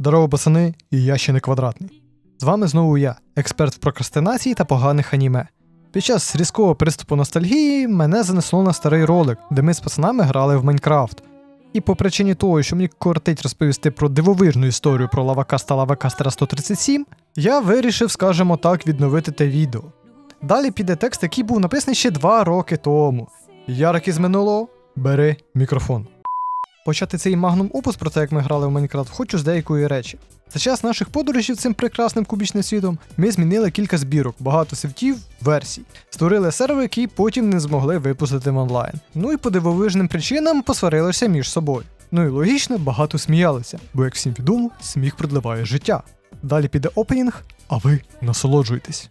Здорово, пацани, і я ще не квадратний. З вами знову я, експерт в прокрастинації та поганих аніме. Під час різкого приступу ностальгії мене занесло на старий ролик, де ми з пацанами грали в Майнкрафт. І по причині того, що мені кортить розповісти про дивовижну історію про лавакаста лавакастера 137, я вирішив, скажімо так, відновити те відео. Далі піде текст, який був написаний ще два роки тому. Ярик із минулого, бери мікрофон. Почати цей магнум опус про те, як ми грали в Майнкрафт, хочу з деякої речі. За час наших подорожів цим прекрасним кубічним світом ми змінили кілька збірок, багато світів, версій. Створили сервер, який потім не змогли випустити в онлайн. Ну і по дивовижним причинам посварилися між собою. Ну і логічно, багато сміялися, бо як всім відомо, сміх продливає життя. Далі піде опенінг, а ви насолоджуйтесь.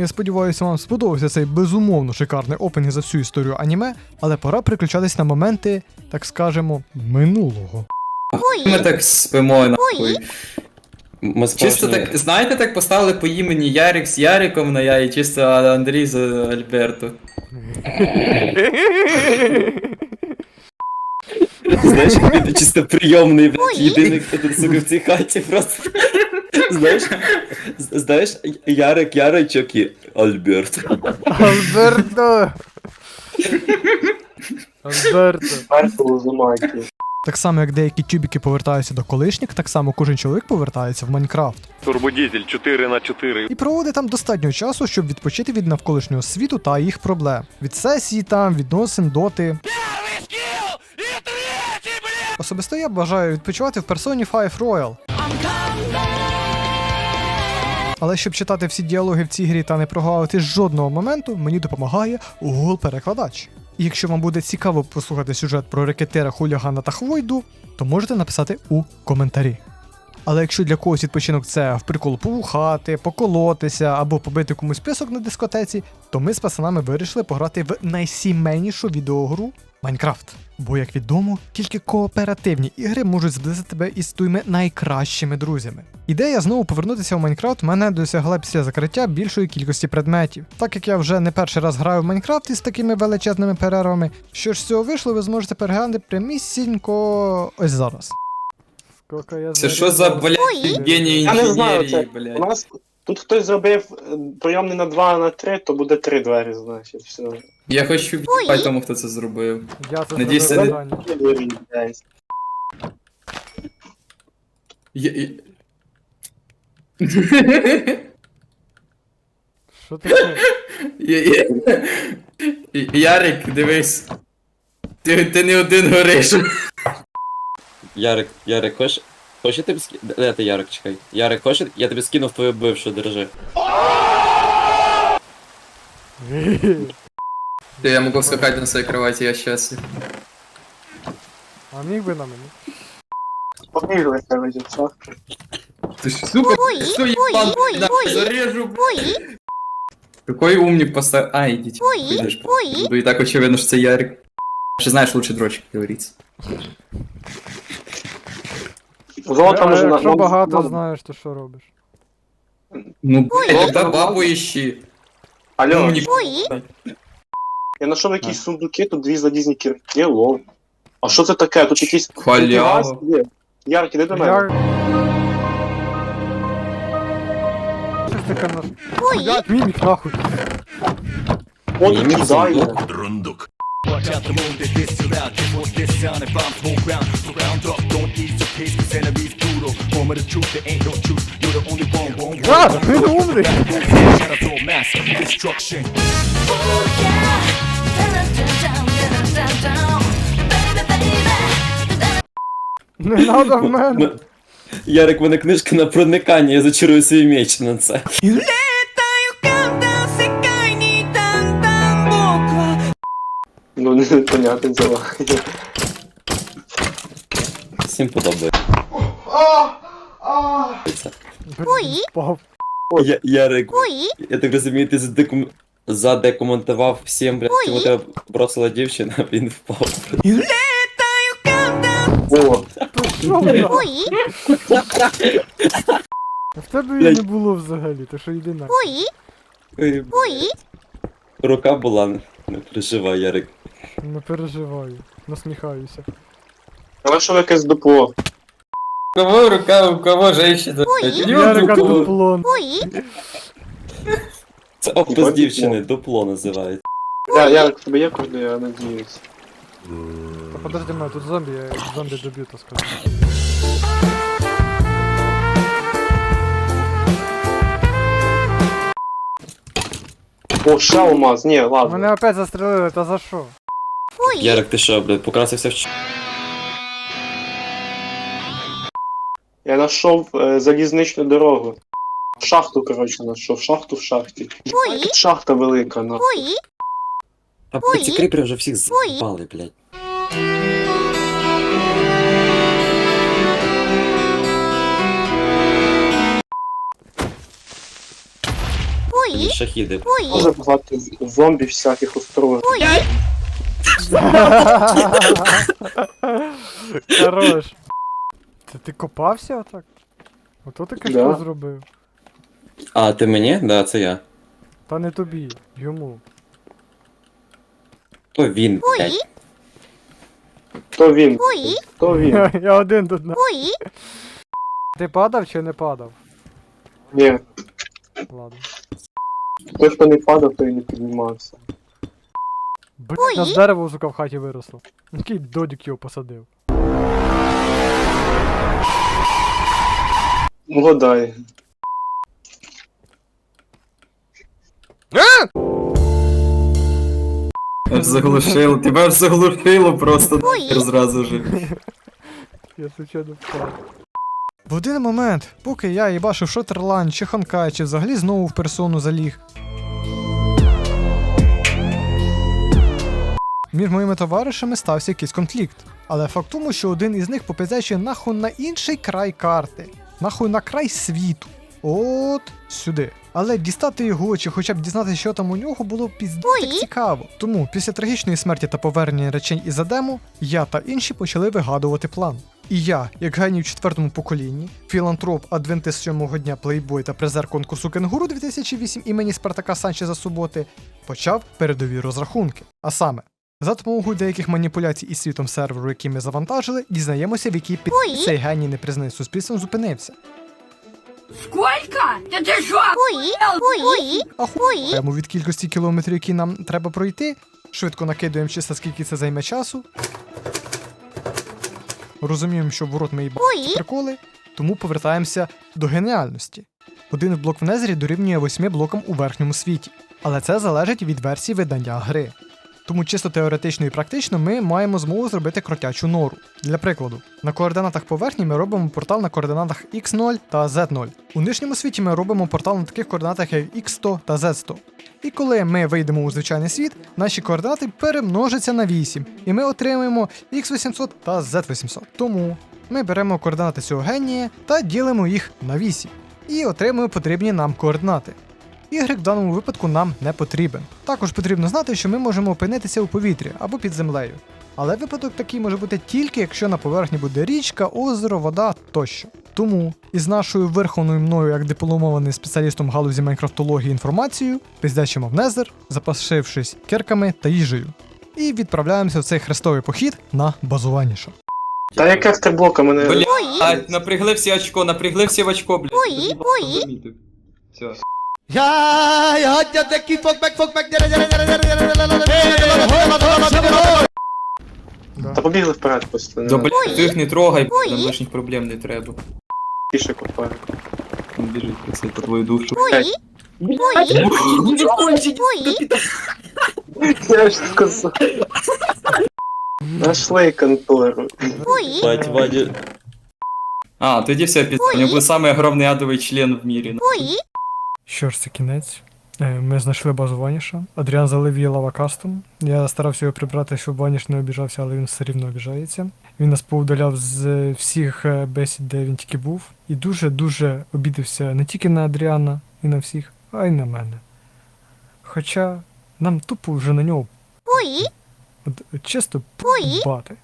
Я сподіваюся, вам сподобався цей безумовно шикарний опенінг за всю історію аніме, але пора приключатись на моменти, так скажемо, минулого. Ми так спимо нахуй. Ми Чисто так, знаєте, так поставили по імені Ярик з Яриком на я і чисто Андрій з Альберто. Знаєш, він чисто прийомний, блядь, єдиний, хто тут, сука, в цій хаті просто. Знаєш, знаєш, Ярик, Яричок і Альберт. Альберто! Альберто. Так само, як деякі тюбіки повертаються до колишніх, так само кожен чоловік повертається в Майнкрафт. Турбодізель 4 на 4 І проводить там достатньо часу, щоб відпочити від навколишнього світу та їх проблем. Від сесії там, відносин, доти. Особисто я бажаю відпочивати в персоні 5 Royal. Але щоб читати всі діалоги в цій грі та не прогавити жодного моменту, мені допомагає Google перекладач. І якщо вам буде цікаво послухати сюжет про рекетера, хулігана та хвойду, то можете написати у коментарі. Але якщо для когось відпочинок це в прикол повухати, поколотися або побити комусь писок на дискотеці, то ми з пацанами вирішили пограти в найсімейнішу відеогру Майнкрафт. Бо, як відомо, тільки кооперативні ігри можуть зблизити тебе із твоїми найкращими друзями. Ідея знову повернутися в Майнкрафт мене досягла після закриття більшої кількості предметів. Так як я вже не перший раз граю в Майнкрафт із такими величезними перервами, що ж з цього вийшло, ви зможете переглянути прямісінько ось зараз. Скільки я Це що за, блядь, геній Я не знаю, інженерії, у блядь. нас тут хтось зробив е, прийомний на 2 а на 3, то буде 3 двері, значить, все. Я хочу в'їбать тому, хто це зробив. Я це Надіюсь, зробив це- задання. І двері, блядь. Я- я- Що таке? Я- я- Я- Ярик, дивись. Ти, ти не один гориш. Ярик, Ярик, хочеш? Хочеш я тобі ски... Де ти, Ярик, чекай. Ярик, хочеш? Я тобі скинув твою бившу, держи. Ти, я можу скакати на своїй кроваті, я щаслив. А міг би на мене? Побігли, короче, все. Ты ж, сука, что ебан, да, зарежу, блядь. Какой умник поставил... А, идите. Идешь, Буду и так очевидно, что это Ярик. Вообще знаешь лучше дрочек, как Говорится. Золото може на... Якщо багато знаєш, то що робиш? Ну, тогда бабу ищи. Алло, Умник. я знайшов якісь сундуки, тут дві залізні кірки, лол. А що це таке? Тут якісь... Халява. Є. Ярик, іди до мене. Я... Щось таке наш... Блядь, мімік нахуй. От Ні, кидає. сундук. Watch out the what this sound and bomb smoke round. So your cause enemies brutal. Moment of truth, there ain't no truth. You're the only one, one, one. А, він умний! Shout out to mass destruction. Oh, yeah. Не надо в мене! Ярик, в мене книжка на проникання, я зачарую свій меч на це. Ну, не непонятне діло. Всім подобається. Впав. Я, Ярик, я так розумію, ти задекум... задекоментував всім, блядь, чому тебе бросила дівчина, а він впав. О, В тебе Блядь. не було взагалі, то що йди на. Ой, Рука була, не- не переживай, Ярик. Не переживаю, насміхаюся. але що якесь дупло? У кого рука, у кого женщина? Ярика дуплон. Це опис дівчини, дупло називається. Я, я, в тебе є куди, я надіюсь. Та подожди мене, тут зомбі, я як зомбі доб'ю, то скажу. О, ще алмаз, ні, ладно. Мене опять застрелили, та за що? Ярик, ти що, блядь, покрасився в ч... Я знайшов е, залізничну дорогу. Шахту, коротше, знайшов. Шахту в шахті. Ой. Тут шахта велика, нахуй. А блядь, ці кріпери вже всіх збали, блядь. І шахіди. Дуже багато зомбі всяких устроїв. Хорош. Це ти копався отак? Ото ти Да. кашку зробив. А, ти мені? Да, це я. Та не тобі, йому. То він, блядь. То він. То він. Я, я один тут на. Ти падав чи не падав? Ні. Ладно. Той, хто не падав, той не піднімався. Блін, на дерево сука в хаті виросло. Який додік його посадив. Вгадай. Аж заглушило, тебе аж заглушило просто зразу же. Я случайно впав. В один момент, поки я їбашив Шотерланд чи Ханкай, чи взагалі знову в персону заліг. Між моїми товаришами стався якийсь конфлікт. Але факт в тому, що один із них попізячує нахуй на інший край карти, нахуй на край світу. От сюди. Але дістати його чи хоча б дізнатися, що там у нього, було так цікаво. Тому після трагічної смерті та повернення речень із Адему, я та інші почали вигадувати план. І я, як геній в четвертому поколінні, філантроп Адвентист сьомого дня плейбой та призер конкурсу Кенгуру 2008 імені Спартака Санчеза Суботи, почав передові розрахунки. А саме, за допомогою деяких маніпуляцій із світом серверу, які ми завантажили, дізнаємося, в якій під цей геній непризнаний суспільством зупинився. Сколько? Да ты шо? Ахуємо від кількості кілометрів, які нам треба пройти. Швидко накидуємо чисто скільки це займе часу. Розуміємо, що ворот ми їбали приколи, тому повертаємося до геніальності. Один блок в Незері дорівнює 8 блокам у верхньому світі, але це залежить від версії видання гри. Тому чисто теоретично і практично ми маємо змогу зробити кротячу нору. Для прикладу, на координатах поверхні ми робимо портал на координатах x0 та z0. У нижньому світі ми робимо портал на таких координатах, як x100 та z100. І коли ми вийдемо у звичайний світ, наші координати перемножаться на 8, і ми отримаємо x800 та z800. Тому ми беремо координати цього генія та ділимо їх на 8. І отримуємо потрібні нам координати. Y в даному випадку нам не потрібен. Також потрібно знати, що ми можемо опинитися у повітрі або під землею. Але випадок такий може бути тільки якщо на поверхні буде річка, озеро, вода тощо. Тому із нашою верховною мною як дипломованим спеціалістом галузі майнкрафтології інформацією пиздячимо в Незер, запасившись кірками та їжею. І відправляємося в цей хрестовий похід на базуваніше. Та яка в блока мене. Блядь, напрягли всі очко, напрягли всі в очко, блядь. Ой, ой. Все. Та побігли вперед просто. Да, Не блядь, ти їх не трогай, нам лишніх проблем не треба. піше копаю. Він біжить це по твою душу. Я ж сказав. Нашли контору. Бать, Вадя. А, тоді все під. У нього був самий огромний адовий член в мірі. Що ж, це кінець. Е, Ми знайшли базу Ваніша. Адріан залив її лавакастом. Я старався його прибрати, щоб Ваніш не обіжався, але він все рівно обіжається. Він нас поудаляв з всіх е, бесід, де він тільки був. І дуже-дуже обідався не тільки на Адріана і на всіх, а й на мене. Хоча нам тупо вже на нього от, чисто бати.